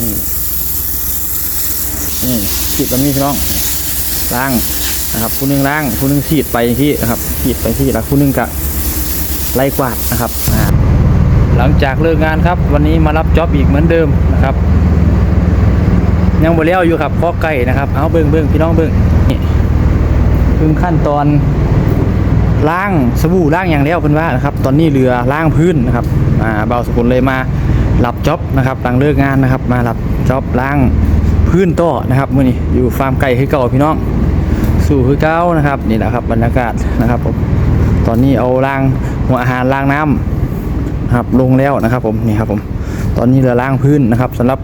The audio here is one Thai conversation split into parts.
นี่นี่ฉีดแบบนี้พี่น้องล้างนะครับผู้หนึงล้างผู้หนึงฉีดไปที่นะครับฉีดไปที่แล้วผู้หนึงกะไล่กวาดนะครับหลังจากเลิกงานครับ วันนี้มารับจ็อบอีกเหมือนเดิมนะครับ ยังบ่เลี้ยวอยู่ครับข้อไก่นะครับเอาเบิ้งเบิ้งพี่น้องเบิ้งนี่เพิ่งขั้นตอนล้างสบู่ล้างอย่างเลี้ยวเพิ่นว่านะครับ ตอนนี้เรือล้างพื้นนะครับอ่าเบาสกุลเลยมา รับจ็อบนะครับหลังเลิกงานนะครับ มารับจ็อบล้างพื้นต่อนะครับมื้อนี้อยู่ฟาร์มไก่คือเก่าพี่น้องสู่คือเก่านะครับนี่แหละครับบรรยากาศนะครับผมตอนนี้เอาล้างหัวอาหารล้างน้ำนะครับลงแล้วนะครับผมนี่ครับผมตอนนี้เรือล้างพื้นนะครับสำหรับ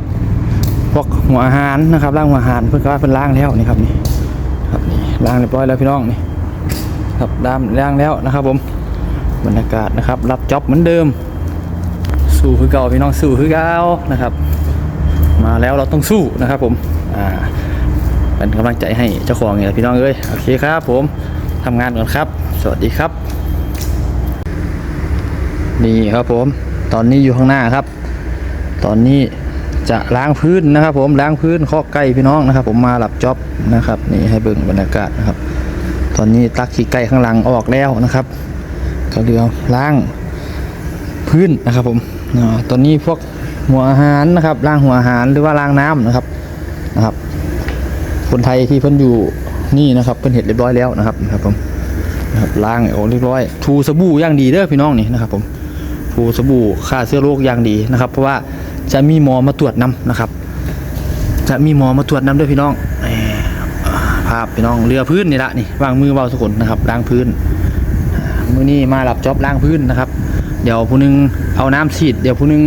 พวกหัวอาหารนะครับล้างหัวอาหารเพื่อนก็ว่าเป็นล้างแล้วนี่ครับนี่ครับนี่ล้างเรียบร้อยแล้วพี่น้องนี่ครับล้างล้างแล้วนะครับผมบรรยากาศนะครับ รับจ็อบเหมือนเดิม สู้คือเก่าพี่น้องสู้คือเก่านะครับ มาแล้วเราต้องสู้นะครับผมอ่าเป็นกำลังใจให้เจ้าของนี่แหละพี่น้องเอ้ยโอเคครับผมทำงานก่อนครับ สวัสดีครับ นี่ครับผม ตอนนี้อยู่ข้างหน้าครับ ตอนนี้จะล้างพื้นนะครับ ผมล้างพื้นข้อไก่พี่น้องนะครับ ผมมาหลับจ็อบนะครับ นี่ให้เบิ่งบรรยากาศนะครับ ตอนนี้ตักขี้ไก่ข้างหลังออกแล้วนะครับก็เรือล้างพื้นนะครับผม ตอนนี้พวกหัวอาหารนะครับล้างหัวอาหารหรือว่าล้างน้ำนะครับนะครับ คนไทยที่เพิ่นอยู่นี่นะครับเพิ่นเห็ดเรียบร้อยแล้วนะครับนะครับผมนะครับล้างโอ้เรียบร้อยทูสบู่อย่างดีเด้อพี่น้องนี่นะครับ ผมผูสบู่ฆ่าเชื้อโรคอย่างดีนะครับ เพราะว่าจะมีหมอมาตรวจนำนะครับ จะมีหมอมาตรวจนำด้วยพี่น้องภาพพี่น้องเรือพื้นนี่ละนี่วางมือเบาสุกนนะครับล้างพื้นมือนี้มาหลับจ็อบล้างพื้นนะครับ เดี๋ยวผู้หนึงเอาน้ำฉีด เดี๋ยวผู้หนึง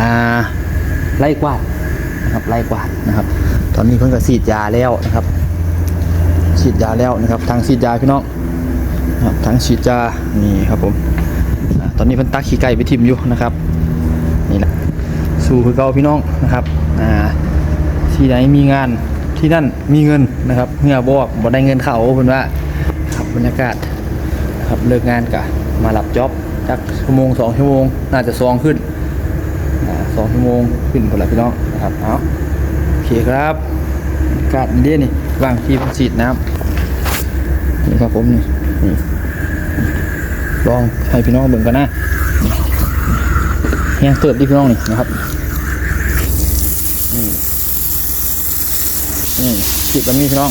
อ่าไล่กวาดนะครับไล่กวาดนะครับ ตอนนี้เพิ่งก็ฉีดยาแล้วนะครับฉีดยาแล้วนะครับทางฉีดยาพี่น้องนะครับทางฉีดยานี่ครับผมตอนนี้เพิ่นตักขี้ไก่ไปทิมอยู่นะครับนี่แหละสู่คือเก่าพี่น้องนะครับอ่าที่ไหนมีงานที่นั่นมีเงินนะครับเมื่อบอกบ่ได้เงินเขาเพิ่นว่าครับบรรยากาศครับเลิกงานกะมาหลับจ็อบ จักชั่วโมงสองชั่วโมง น่าจะซองขึ้นสองชั่วโมงขึ้นคนละพี่น้องนะครับเอาโอเคครับกาศเด่นนี่วางที่ฉีดน้ำนี่ครับผมนี่นี่ลองให้พี่น้องเบิ่งกันนะเฮียเติร์ดดิพี่น้องนี่นะครับนี่นี่ฉีดแบบนี้พี่น้อง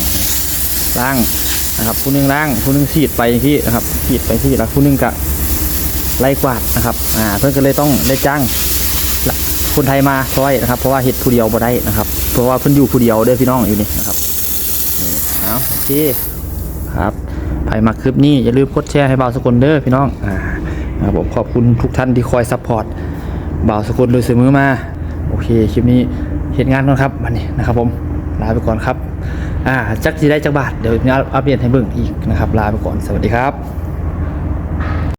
ล้างนะครับผู้หนึงล้างผู้หนึงฉีดไปที่นะครับฉีดไปที่แล้วผู้หนึงกะ ไล่กวาดนะครับอ่าเพื่อนก็เลยต้องได้จ้างคนไทยมาช่วยนะครับ เพราะว่าเห็ดผู้เดียวบ่ได้นะครับ เพราะว่าเพิ่อนอยู่ผู้เดียวเด้อพี่น้องอยู่นี่นะครับนี่เอาโอเคครับใครมาคลิปนี้อย่าลืมกดแชร์ให้บ่าวสกลเด้อพี่น้องอ่าครับผมขอบคุณทุกท่านที่คอยซัพพอร์ตบ่าวสกลโดยเสมอมาโอเคคลิปนี้เหตุงานก่อนครับวันนี้นะครับ ผมลาไปก่อนครับอ่าจักจีได้จักบาทเดี๋ยวนี้อัปเดตให้เบิ่งอีกนะครับ ลาไปก่อนสวัสดีครับ